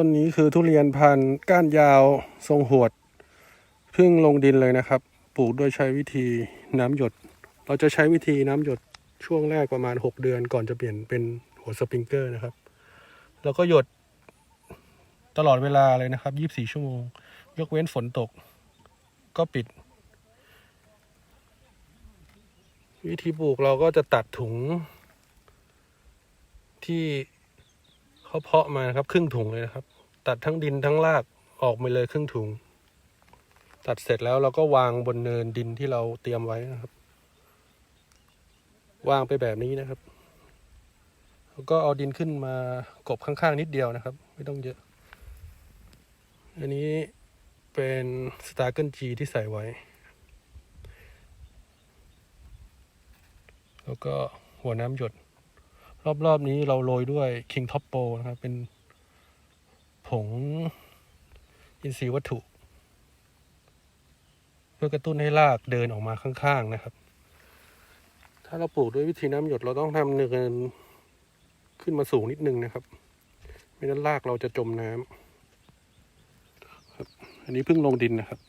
ต้นนี้คือทุเรียนพันธุ์ก้านยาวทรงหวดเพิ่งลงดินเลยนะครับ ปลูกด้วยใช้วิธีน้ำหยด เราจะใช้วิธีน้ำหยดช่วงแรกประมาณ 6 เดือนก่อนจะเปลี่ยนเป็นหัวสปริงเกอร์นะครับ แล้วก็หยดตลอดเวลาเลยนะครับ 24 ชั่วโมง ยกเว้นฝนตก ก็ปิด วิธีปลูกเราก็จะตัดถุงที่ เขาเพาะมานะครับ ครึ่งถุงเลยนะครับ ตัดทั้งดินทั้งรากออกมาเลยครึ่งถุง ตัดเสร็จแล้วเราก็วางบนเนินดินที่เราเตรียมไว้นะครับ วางไปแบบนี้นะครับแล้วก็เอาดินขึ้นมากบข้างๆนิดเดียวนะครับ ไม่ต้องเยอะ อันนี้เป็นสตาร์เกิลจีที่ใส่ไว้ แล้วก็หัวน้ำหยด รอบๆนี้เราโรยด้วย King Top Pro นะครับ เป็นผงอินทรีย์วัตถุ เพื่อกระตุ้นให้รากเดินออกมาข้างๆนะครับ ถ้าเราปลูกด้วยวิธีน้ำหยดเราต้องทำเนินขึ้นมาสูงนิดนึงนะครับ ไม่นั้นรากเราจะจมน้ำครับ อันนี้เพิ่งลงดินนะครับ